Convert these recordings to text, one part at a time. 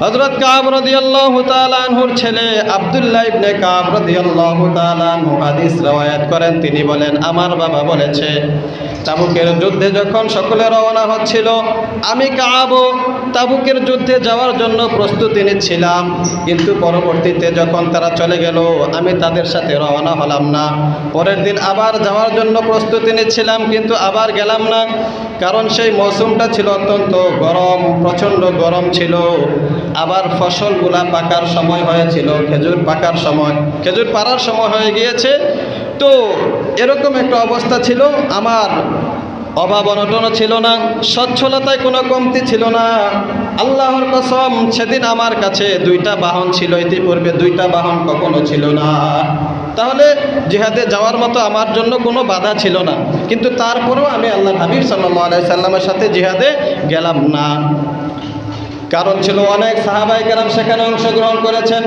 হজরত কাব রদিয়াল্লাহু তাআলা আনহুর ছেলে আব্দুল্লাহ ইবনে কাব রদিয়াল্লাহু তাআলা আনহু হাদিস রওয়ায়াত করেন। তিনি বলেন, আমার বাবা বলেছে, তাবুকের যুদ্ধে যখন সকলে রওনা হচ্ছিল, আমি কাবও তাবুকের যুদ্ধে যাওয়ার জন্য প্রস্তুতি নিচ্ছিলাম। কিন্তু পরবর্তীতে যখন তারা চলে গেল, আমি তাদের সাথে রওনা হলাম না। পরের দিন আবার যাওয়ার জন্য প্রস্তুতি নিচ্ছিলাম, কিন্তু আবার গেলাম না। কারণ সেই মৌসুমটা ছিল অত্যন্ত গরম, প্রচণ্ড গরম ছিল। আবার ফসলগুলা পাকার সময় হয়েছিল, খেজুর পাকার সময়। খেজুর পাড়ার সময় হয়ে গিয়েছে। তো এরকম একটা অবস্থা ছিল। আমার অভাব অনটনও ছিল না, সচ্ছলতায় কোনো কমতি ছিল না। আল্লাহর কসম, সেদিন আমার কাছে দুইটা বাহন ছিল, ইতিপূর্বে দুইটা বাহন কখনো ছিল না। তাহলে জিহাদে যাওয়ার মতো আমার জন্য কোনো বাধা ছিল না। কিন্তু তারপরেও আমি আল্লাহ হাবিব সাল্লাহ আলাই সাল্লামের সাথে জিহাদে গেলাম না। কারণ ছিল অনেক সাহাবাই কেরাম সেখানে অংশগ্রহণ করেছেন।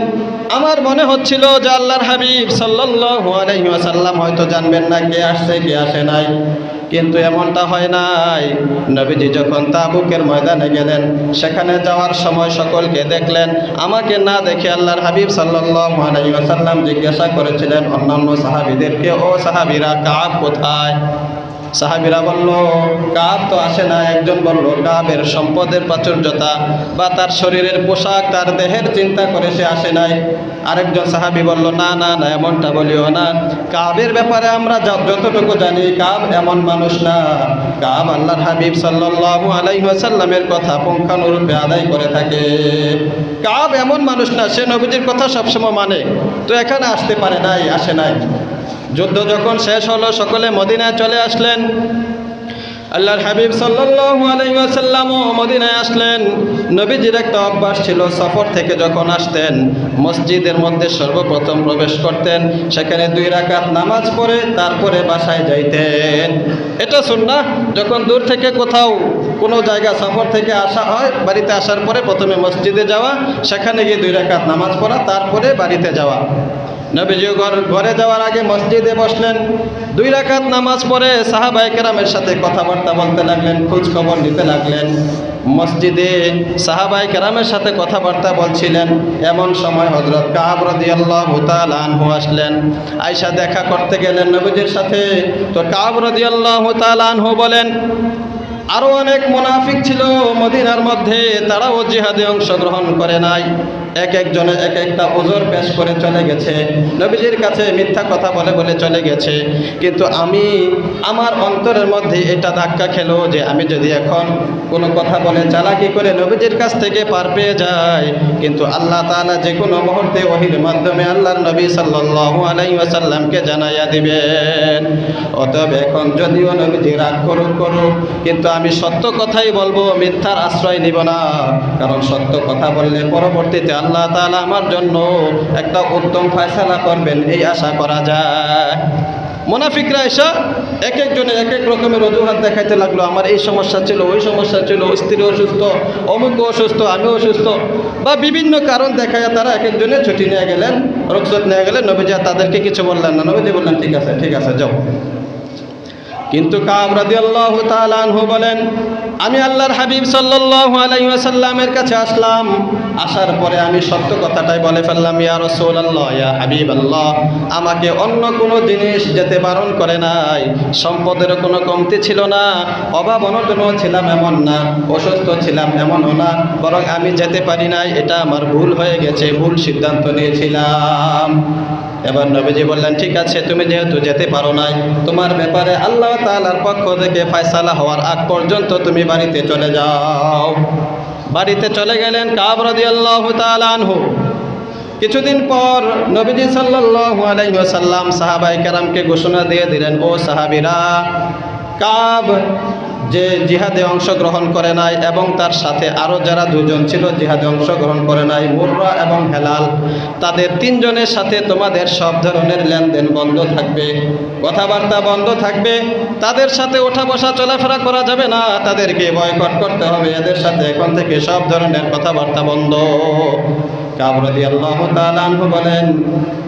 আমার মনে হচ্ছিল যে আল্লাহর হাবিব ওয়াসাল্লাম হয়তো জানবেন না কে আসছে, কে আসে নাই। কিন্তু এমনটা হয় নাই। নবীজি যখন তাবুকের ময়দানে গেলেন, সেখানে যাওয়ার সময় সকলকে দেখলেন। আমাকে না দেখে আল্লাহর হাবিব ওয়াসাল্লাম জিজ্ঞাসা করেছিলেন অন্যান্য সাহাবীদেরকে, ও সাহাবীরা, কাব কোথায়? সাহাবিরা বলল কাব তো আসে না। একজন বলল কাবের সম্পদের প্রাচুর্যতা বা তার শরীরের পোশাক, তার দেহের চিন্তা করে সে আসে নাই। আরেকজন সাহাবি বলল, না না না, এমনটা বলিও না। কাবের ব্যাপারে আমরা যতটুকু জানি কাব এমন মানুষ না। কাব আল্লাহর হাবিব সাল্লাল্লাহু আলাইহি ওয়াসাল্লামের কথা পুঙ্খানুরূপে আদায় করে থাকে। কাব এমন মানুষ না, সে নবীজির কথা সবসময় মানে। তো এখানে আসতে পারে নাই, আসে নাই। যুদ্ধ যখন শেষ হলো, সকলে মদিনায় চলে আসলেন। আল্লাহর হাবিব ওয়াসাল্লামও মদিনায় আসলেন। নবীজির একটা অভ্যাস ছিল, সফর থেকে যখন আসতেন, মসজিদের মধ্যে সর্বপ্রথম প্রবেশ করতেন, সেখানে দুই রাকাত নামাজ পড়ে, তারপরে বাসায় যাইতেন। এটা শুন না যখন দূর থেকে কোথাও কোনো জায়গা সফর থেকে আসা হয়, বাড়িতে আসার পরে প্রথমে মসজিদে যাওয়া, সেখানে গিয়ে দুই রাকাত নামাজ পড়া, তারপরে বাড়িতে যাওয়া। নবীজি ঘর- যাওয়ার আগে মসজিদে বসলেন। দুই রাকাত নামাজ পড়ে সাহাবাই কেরামের সাথে কথাবার্তা বলতে লাগলেন খোঁজ খবর নিতে লাগলেন। মসজিদে সাহাবাই কেরামের সাথে কথাবার্তা বলছিলেন। এমন সময় হজরত কাব রদিয়াল্লাহু তাআলা আনহু আসলেন। আয়সা দেখা করতে গেলেন নবীজির সাথে। তো কাব রদিয়াল্লাহু তাআলা আনহু বলেন আরও অনেক মুনাফিক ছিল মদিনার মধ্যে, তারাও জিহাদে অংশগ্রহণ করে নাই। এক একজনে এক একটা ওজোর পেশ করে চলে গেছে। নবীজির কাছে মিথ্যা কথা বলে বলে চলে গেছে। কিন্তু আমি আমার অন্তরের মধ্যে এটা ধাক্কা খেলো যে আমি যদি এখন কোনো কথা বলে চালাকি করে নবীজির কাছ থেকে পার পেয়ে যাই, কিন্তু আল্লাহ তাআলা যে কোনো মুহূর্তে ওহির মাধ্যমে আল্লাহর নবী সাল্লাল্লাহু আলাইহি ওয়াসাল্লামকে জানাইয়া দিবেন। অতএব এখন যদিও নবীজি রাগ করুক করুক, কিন্তু আমি সত্য কথাই বলব, মিথ্যার আশ্রয় নিব না। কারণ সত্য কথা বললে পরবর্তীতে আল্লাহ তাআলা আমার জন্য একটা উত্তম ফয়সালা করবেন, এই আশা করা যায়। মোনাফিকরা এসা এক একজনে এক এক রকমের অজুহাত দেখাইতে লাগল, আমার এই সমস্যা ছিল, ওই সমস্যা ছিল, স্ত্রী অসুস্থ, অমুক অসুস্থ, আমি অসুস্থ। বা বিভিন্ন কারণ দেখায় তারা এক একজনে ছুটি নিয়ে গেলেন, রুখসত নিয়ে গেলেন, নবীজা তাদেরকে কিছু বললেন না। নবীজি বললেন, ঠিক আছে ঠিক আছে, যাও। কিন্তু কাব রাদিয়াল্লাহু তাআলা আনহু বলেন, আমি আল্লাহর হাবিব সাল্লাল্লাহু আলাইহি ওয়াসাল্লামের কাছে আসলাম। আসার পরে আমি সত্য কথাটাই বলে ফেললাম, ইয়া রাসূলুল্লাহ, ইয়া হাবিব আল্লাহ আমাকে অন্য কোনো জিনিস যেতে বারণ করে নাই। সম্পদের কোনো কমতি ছিল না, অভাব অনটনও ছিলাম এমন না, অসুস্থ ছিলাম এমনও না, বরং আমি যেতে পারি নাই, এটা আমার ভুল হয়ে গেছে, ভুল সিদ্ধান্ত নিয়েছিলাম। এবার নবীজি বললেন, ঠিক আছে, তুমি যেহেতু যেতে পারো নাই, তোমার ব্যাপারে আল্লাহ তালার পক্ষ থেকে ফায়সালা হওয়ার আগ পর্যন্ত তুমি বাড়িতে চলে যাও। বাড়িতে চলে গেলেন কাব রাদিয়াল্লাহু তাআলা আনহু। কিছুদিন পর নবীজি সাল্লাল্লাহু আলাইহি ওয়াসাল্লাম সাহাবায়ে কেরামকে ঘোষণা দিয়ে দিলেন, ও সাহাবীরা, কাব যে জিহাদে অংশগ্রহণ করে নাই এবং তার সাথে আরও যারা দুজন ছিল জিহাদে অংশগ্রহণ করে নাই, মুর্রা এবং হেলাল, তাদের তিনজনের সাথে তোমাদের সব ধরনের লেনদেন বন্ধ থাকবে। কথাবার্তা বন্ধ থাকবে। তাদের সাথে ওঠা বসা চলাফেরা করা যাবে না। তাদেরকে বয়কট করতে হবে। এদের সাথে এখন থেকে সব ধরনের কথাবার্তা বন্ধ। আল্লাহ বলেন,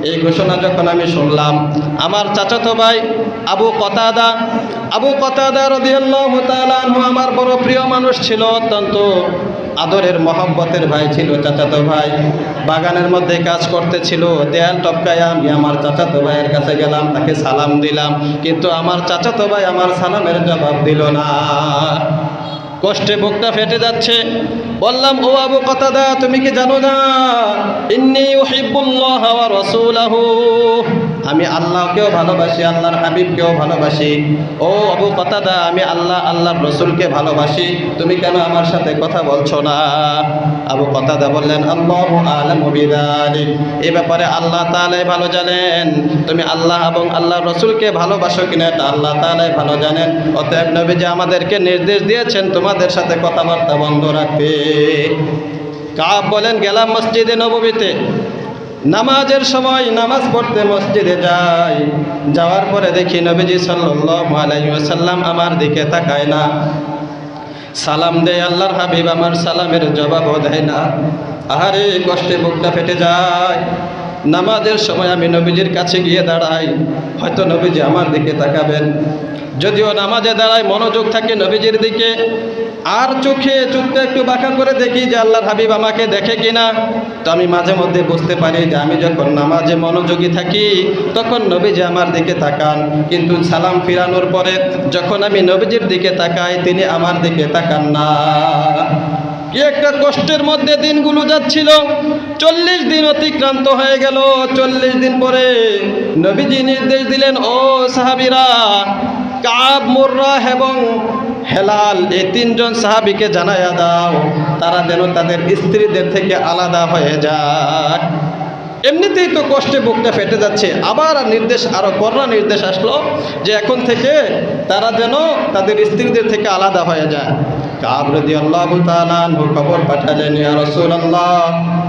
এই ঘোষণা যখন আমি শুনলাম, আমার চাচাতো ভাই আবু কতাদা আবু কতাদা রদি আমার বড় প্রিয় মানুষ ছিল, অত্যন্ত আদরের, মহব্বতের ভাই ছিল চাচাতো ভাই। বাগানের মধ্যে কাজ করতেছিল, দেয়াল টপকায় আমি আমার চাচাতো ভাইয়ের কাছে গেলাম, তাকে সালাম দিলাম, কিন্তু আমার চাচাতো ভাই আমার সালামের জবাব দিল না। কষ্টে বুকটা ফেটে যাচ্ছে। বললাম, ও আবু কথাদা তুমি কি জানো না? ইন্নি উহিব্বুল্লাহ ওয়া আমি আল্লাহকেও ভালোবাসি, আল্লাহর হাবিবকেও ভালোবাসি। ও আবু কথাদা আমি আল্লাহ, আল্লাহর রসুলকে ভালোবাসি। তুমি কেন আমার সাথে কথা বলছো না? আবু কথাদা বললেন, আল্লাহ আলামু এই ব্যাপারে আল্লাহ তাআলাই ভালো জানেন। তুমি আল্লাহ এবং আল্লাহর রসুলকে ভালোবাসো কিনা এটা আল্লাহ তাআলাই ভালো জানেন। অতএব নবী যে আমাদেরকে নির্দেশ দিয়েছেন তোমাদের সাথে কথাবার্তা বন্ধ রাখতে। কাব বলেন, গেলাম মসজিদে নববীতে নামাজের সময় নামাজ পড়তে মসজিদে যাই। যাওয়ার পরে দেখি নবীজি ওয়াসাল্লাম আমার দিকে তাকায় না। সালাম দেয়, আল্লাহর হাবিব আমার সালামের জবাবও দেয় না। আহারে, কষ্টে বুকটা ফেটে যায়। নামাজের সময় আমি নবীজির কাছে গিয়ে দাঁড়াই। হয়তো নবীজি আমার দিকে তাকাবেন। যদিও নামাজে দাঁড়ায় মনোযোগ থাকে নবীজির দিকে আর চোখে চোখটা একটু বাঁকা করে দেখি যে আল্লাহর হাবিব আমাকে দেখে কিনা। তো আমি মাঝে মধ্যে বুঝতে পারি যে আমি যখন নামাজে মনোযোগী থাকি, তখন নবীজি আমার দিকে তাকান। কিন্তু সালাম ফিরানোর পরে যখন আমি নবীজির দিকে তাকাই, তিনি আমার দিকে তাকান না। কি একটা কষ্টের মধ্যে দিনগুলো যাচ্ছিল। চল্লিশ দিন অতিক্রান্ত হয়ে গেল। চল্লিশ দিন পরে নবীজি নির্দেশ দিলেন, ও সাহাবিরা, কাব মুর্রা এবং হেলাল, এই তিনজন সাহাবিকে জানাইয়া দাও, তারা যেন তাদের স্ত্রীদের থেকে আলাদা হয়ে যায়। এমনিতেই তো কষ্টে বুকটা ফেটে যাচ্ছে। আবার নির্দেশ, আরও করোনা নির্দেশ আসলো যে এখন থেকে তারা যেন তাদের স্ত্রীদের থেকে আলাদা হয়ে যায়।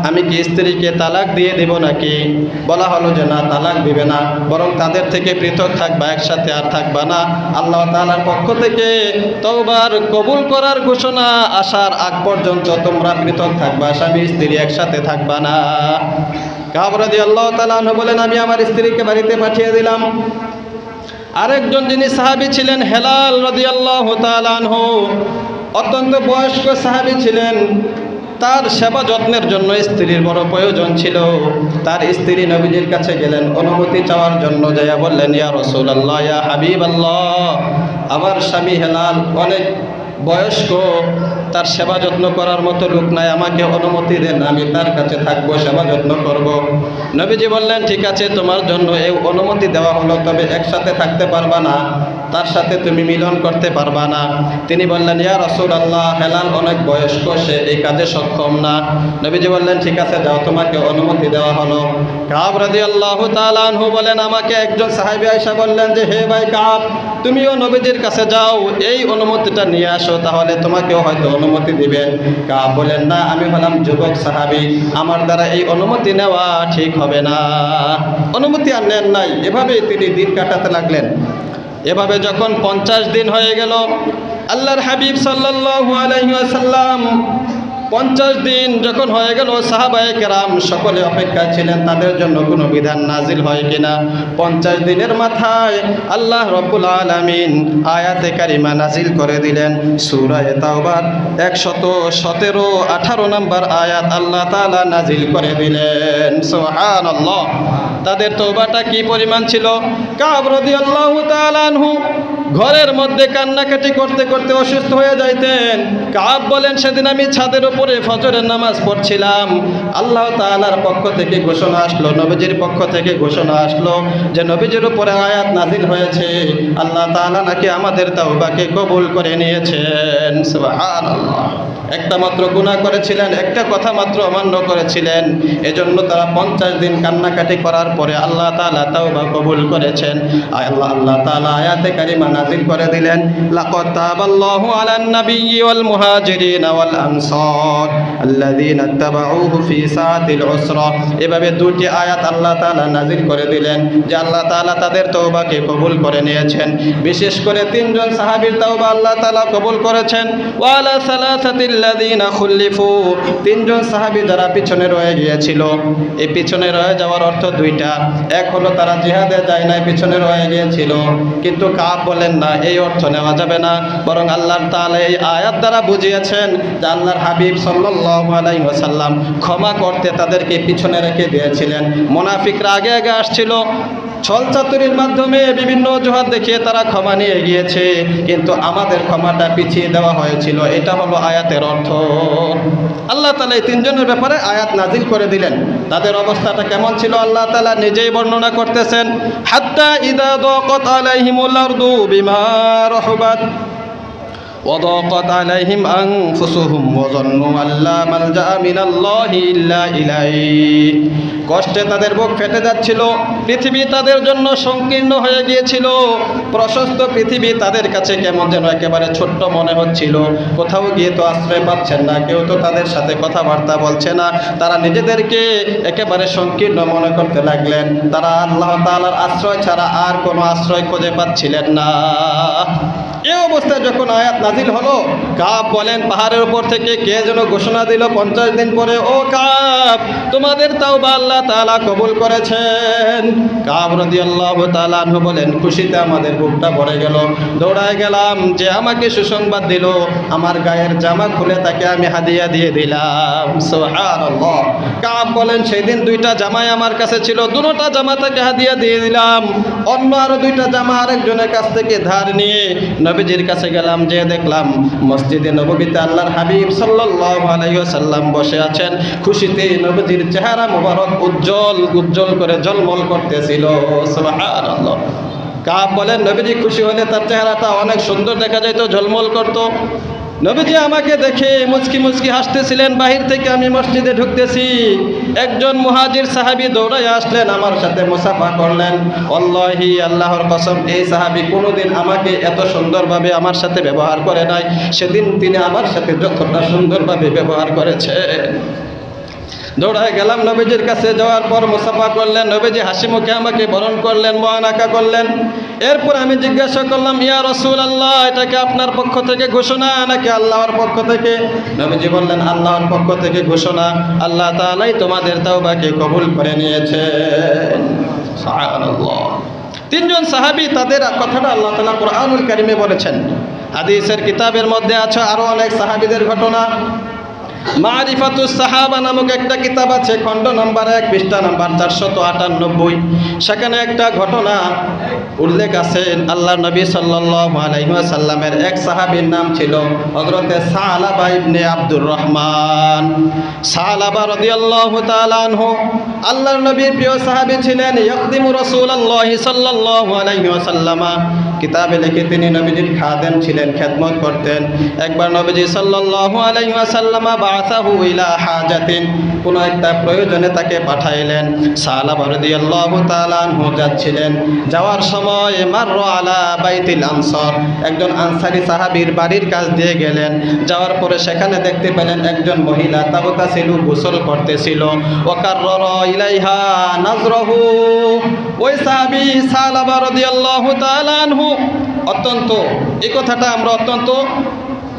আমি কি স্ত্রীকে তালাক দিয়ে দেব নাকি? বলা হলো যে, না, তালাক দিবে না, বরং তাদের থেকে পৃথক থাকবা, একসাথে আর থাকবা না। আল্লাহ তাআলার পক্ষ থেকে তওবার কবুল করার ঘোষণা আসার আগ পর্যন্ত তোমরা পৃথক থাকবা, স্বামী স্ত্রী একসাথে থাকবা না। কাবরাদি আল্লাহ তালাহ বলেন, আমি আমার স্ত্রীকে বাড়িতে পাঠিয়ে দিলাম। আরেকজন যিনি সাহাবি ছিলেন, হেলাল রদি আল্লাহ তালাহ অত্যন্ত বয়স্ক সাহাবি ছিলেন। তার সেবা যত্নের জন্য স্ত্রীর বড় প্রয়োজন ছিল। তার স্ত্রী নবীজির কাছে গেলেন, অনুমতি চাওয়ার জন্য যাইয়া বললেন, ইয়া রসুল আল্লাহ ইয়া হাবিব আল্লাহ আমার স্বামী হেলাল অনেক বয়স্ক, তার সেবা যত্ন করার মতো লোক নাই, আমাকে অনুমতি দেন, আমি তার কাছে থাকব, সেবা যত্ন করব। নবীজি বললেন, ঠিক আছে, তোমার জন্য এই অনুমতি দেওয়া হলো, তবে একসাথে থাকতে পারবা না। তার সাথে তুমি মিলন করতে পারবা না। তিনি বললেন, ইয়া রসুল আল্লাহ হেলাল অনেক বয়স্ক, সে এই কাজে সক্ষম না। নবীজি বললেন, ঠিক আছে, যাও, তোমাকে অনুমতি দেওয়া হলো। কাব রাজি আল্লাহ তালানহু বলেন, আমাকে একজন সাহেব আয়সা বললেন যে, হে ভাই কাব, তুমিও নবীজির কাছে যাও, এই অনুমতিটা নিয়ে আসো, তাহলে তোমাকেও হয়তো অনুমতি দিবেন কা বলেন, না, আমি হলাম যুবক সাহাবি, আমার দ্বারা এই অনুমতি নেওয়া ঠিক হবে না। অনুমতি আর নেন নাই। এভাবেই তিনি দিন কাটাতে লাগলেন। এভাবে যখন পঞ্চাশ দিন হয়ে গেল, আল্লাহর হাবিব সাল্লাল্লাহু আলাইহি ওয়াসাল্লাম পঞ্চাশ দিন যখন হয়ে গেল, সাহাবায়ে কেরাম সকলে অপেক্ষায় ছিলেন, তাদের জন্য কোনো বিধান নাজিল হয় কিনা? পঞ্চাশ দিনের মাথায় আল্লাহ রব্বুল আলামিন আয়াতে কারিমা নাজিল করে দিলেন। সুরায় তাওবার একশত সতেরো, আঠারো নম্বর আয়াত আল্লাহ তাআলা নাজিল করে দিলেন। সুবহানাল্লাহ। তাদের তোবাটা কি পরিমাণ ছিল? কাব আল্লাহ তালানহু ঘরের মধ্যে কান্নাকাটি করতে করতে অসুস্থ হয়ে যাইতেন। কাব বলেন, সেদিন আমি ছাদের উপরে ফজরের নামাজ পড়ছিলাম। আল্লাহ তাআলার পক্ষ থেকে ঘোষণা আসলো, নবীজির পক্ষ থেকে ঘোষণা আসলো যে নবীজির উপরে আয়াত নাজিল হয়েছে। আল্লাহ তাআলা নাকি আমাদের তাওবাকে কবুল করে নিয়েছেন। একটা মাত্র গুনাহ করেছিলেন, একটা কথা মাত্র অমান্য করেছিলেন। এজন্য তারা পঞ্চাশ দিন কান্নাকাটি করার পরে আল্লাহ তাআলা তাওবা কবুল করেছেন। আল্লাহ আল্লাহ তাআলা আয়াতে কারিমা নাজিল করে দিলেন, লাকাদ তাবাল্লাহু আলান নাবিয়্যি ওয়াল মুহাজিরিন ওয়াল আনসার আল্লাযীনা ইত্তাবাউহু ফি সাআতিল উসরা। এভাবে দুটি আয়াত আল্লাহ তাআলা নাজিল করে দিলেন, যে আল্লাহ তাআলা তাদের তওবাকে কবুল করে নিয়েছেন। বিশেষ করে তিনজন সাহাবীর তওবা আল্লাহ তাআলা কবুল করেছেন। ওয়ালা সালাসাতিল্লাযীনা খুল্লিফু। তিনজন সাহাবী যারা পিছনে রয়ে গিয়েছিল, এই পিছনে রয়ে যাওয়ার অর্থ দুইটা। এক হলো তারা জিহাদে যায় নাই, পিছনে রয়ে গিয়েছিল, কিন্তু কাব বলেন না, এই অর্থ নেওয়া যাবে না। বরং আল্লাহর তাআলা এই আয়াত দ্বারা বুঝিয়েছেন যে আল্লাহর হাবিব সাল্লাল্লাহু আলাইহি ক্ষমা করতে তাদেরকে পিছনে রেখে দিয়েছিলেন। মুনাফিকরা আগে আগে আসছিল। ছল চাতুরির মাধ্যমে বিভিন্ন অজুহাত দেখিয়ে তারা ক্ষমা নিয়ে গিয়েছে। কিন্তু আমাদের ক্ষমাটা পিছিয়ে দেওয়া হয়েছিল। এটা হলো আয়াতের অর্থ। আল্লাহ তালা এই তিনজনের ব্যাপারে আয়াত নাজিল করে দিলেন। তাদের অবস্থাটা কেমন ছিল? আল্লাহ তালা নিজেই বর্ণনা করতেছেন, হাত্তা ইদা দকত আলাইহিমুল بما رحبت وضاقت عليهم أنفسهم وظنوا أن لا ملجأ من الله إلا إليه কষ্টে তাদের বুক ফেটে যাচ্ছিল পৃথিবী তাদের জন্য সংকীর্ণ হয়ে গিয়েছিল প্রশস্ত পৃথিবী তাদের কাছে কেমন যেন একেবারে ছোট্ট মনে হচ্ছিল কোথাও গিয়ে তো আশ্রয় পাচ্ছেন না কেউ তো তাদের সাথে কথাবার্তা বলছে না তারা নিজেদেরকে একেবারে সংকীর্ণ মনে করতে লাগলেন তারা আল্লাহ তাআলার আশ্রয় ছাড়া আর কোনো আশ্রয় খুঁজে পাচ্ছিলেন না এ অবস্থায় যখন আয়াত নাজিল হলো। কাব বলেন, পাহাড়ের উপর থেকে কে যেন ঘোষণা দিল পঞ্চাশ দিন পরে, ও কাব তোমাদের তাও বা আল্লাহ তাআলা কবুল করেছেন। কাব রদি আল্লাহ তাআলাহু বলেন, খুশিতে আমাদের বুকটা ভরে গেল। দৌড়ায় গেলাম, যে আমাকে সুসংবাদ দিল, আমার গায়ের জামা খুলে তাকে আমি হাদিয়া দিয়ে দিলাম। কাব বলেন, সেদিন দুইটা জামাই আমার কাছে ছিল দুটোটা জামা তাকে হাদিয়া দিয়ে দিলাম। অন্য আরও দুইটা জামা আরেকজনের কাছ থেকে ধার নিয়ে নবীজির কাছে গেলাম, যে দেখলাম মসজিদে নবীতে আল্লাহর হাবিব সাল্লাল্লাহু আলাইহি ওয়াসাল্লাম বসে আছেন। খুশিতে নবীজির চেহারা মোবারক উজ্জ্বল উজ্জ্বল করে ঝলমল করতেছিল। কাব বলেন, নবীজি খুশি হলে তার চেহারাটা অনেক সুন্দর দেখা যেত ঝলমল করতো। নবীজি আমাকে দেখে মুচকি মুচকি হাসতেছিলেন, বাহির থেকে আমি মসজিদে ঢুকতেছি। একজন মুহাজির সাহাবি দৌড়াই আসলেন, আমার সাথে মুসাফা করলেন। অল্লাহি, আল্লাহর কসম, এই সাহাবি কোনোদিন আমাকে এত সুন্দরভাবে আমার সাথে ব্যবহার করে নাই। সেদিন তিনি আমার সাথে যতটা সুন্দরভাবে ব্যবহার করেছে। দৌড়ায় গেলাম নবীজির কাছে, যাওয়ার পর মুসাফা করলেন, নবীজি হাসি মুখে আমাকে বরণ করলেন মহানাকা করলেন। এরপর আমি জিজ্ঞাসা করলাম, ইয়া রসুল আল্লাহ এটাকে আপনার পক্ষ থেকে ঘোষণা, নাকি আল্লাহর পক্ষ থেকে? নবীজি বললেন, আল্লাহর পক্ষ থেকে ঘোষণা। আল্লাহ তাআলাই তোমাদের তাও তাওবাকে কবুল করে নিয়েছে। তিনজন সাহাবী তাদের কথাটা আল্লাহ তাআলা কোরআনুল কারিমে বলেছেন। হাদিসের কিতাবের মধ্যে আছে আরও অনেক সাহাবীদের ঘটনা। মারিফাতুস সাহাবা নামক একটা কিতাব আছে, খণ্ড নাম্বার এক, পৃষ্ঠা নাম্বার চারশত আটানব্বই। সেখানে একটা ঘটনা উল্লেখ আছে আল্লাহ নবী সাল্লাল্লাহু আলাইহি এক সাহাবীর নাম ছিল হযরতে সালাবা ইবনে আব্দুর রহমান। সালাবা রাদিয়াল্লাহু তাআলা আনহু, আল্লাহর নবীর প্রিয় সাহাবী ছিলেন ইয়াকদিমু রাসূলুল্লাহি সাল্লাল্লাহু আলাইহি ওয়াসাল্লামা। কিতাবে লিখে তিনি নবীজির খাদেম ছিলেন, খেদমত করতেন। একবার নবীজি সাল্লাল্লাহু আলাইহি ওয়াসাল্লামা বাআসাহু ইলা হাজাতিন, কোন একটা প্রয়োজনে তাকে পাঠাইলেন। সালাবা রাদিয়াল্লাহু তাআলা আনহু যাচ্ছিলেন। যাওয়ার সময় মারর আলা বাইতিল আনসার, একজন আনসারী সাহাবীর বাড়ির কাছ দিয়ে গেলেন। যাওয়ার পরে সেখানে দেখতে পেলেন একজন মহিলা তাবতাসিলু গোসল করতেছিল। ওয়াকারর ইলাইহা নাজরহু। ওই সাহাবী সালাবা রাদিয়াল্লাহু তাআলা আনহু অত্যন্ত এই কথাটা আমরা অত্যন্ত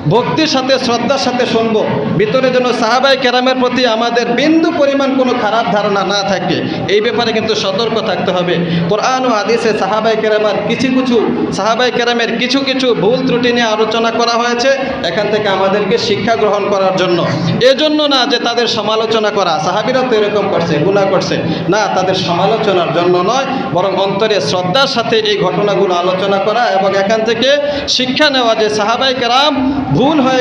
ভক্তির সাথে শ্রদ্ধার সাথে শুনব। ভিতরে যেন সাহাবাই কেরামের প্রতি আমাদের বিন্দু পরিমাণ কোনো খারাপ ধারণা না থাকে, এই ব্যাপারে কিন্তু সতর্ক থাকতে হবে। কোরআন ও আদিসে সাহাবাই কেরামার কিছু কিছু সাহাবাই কেরামের কিছু কিছু ভুল ত্রুটি নিয়ে আলোচনা করা হয়েছে, এখান থেকে আমাদেরকে শিক্ষা গ্রহণ করার জন্য। এজন্য না যে তাদের সমালোচনা করা সাহাবিরা তো এরকম করছে গুণা করছে। না, তাদের সমালোচনার জন্য নয়, বরং অন্তরে শ্রদ্ধার সাথে এই ঘটনাগুলো আলোচনা করা এবং এখান থেকে শিক্ষা নেওয়া যে সাহাবাই কেরাম ভুল হয়ে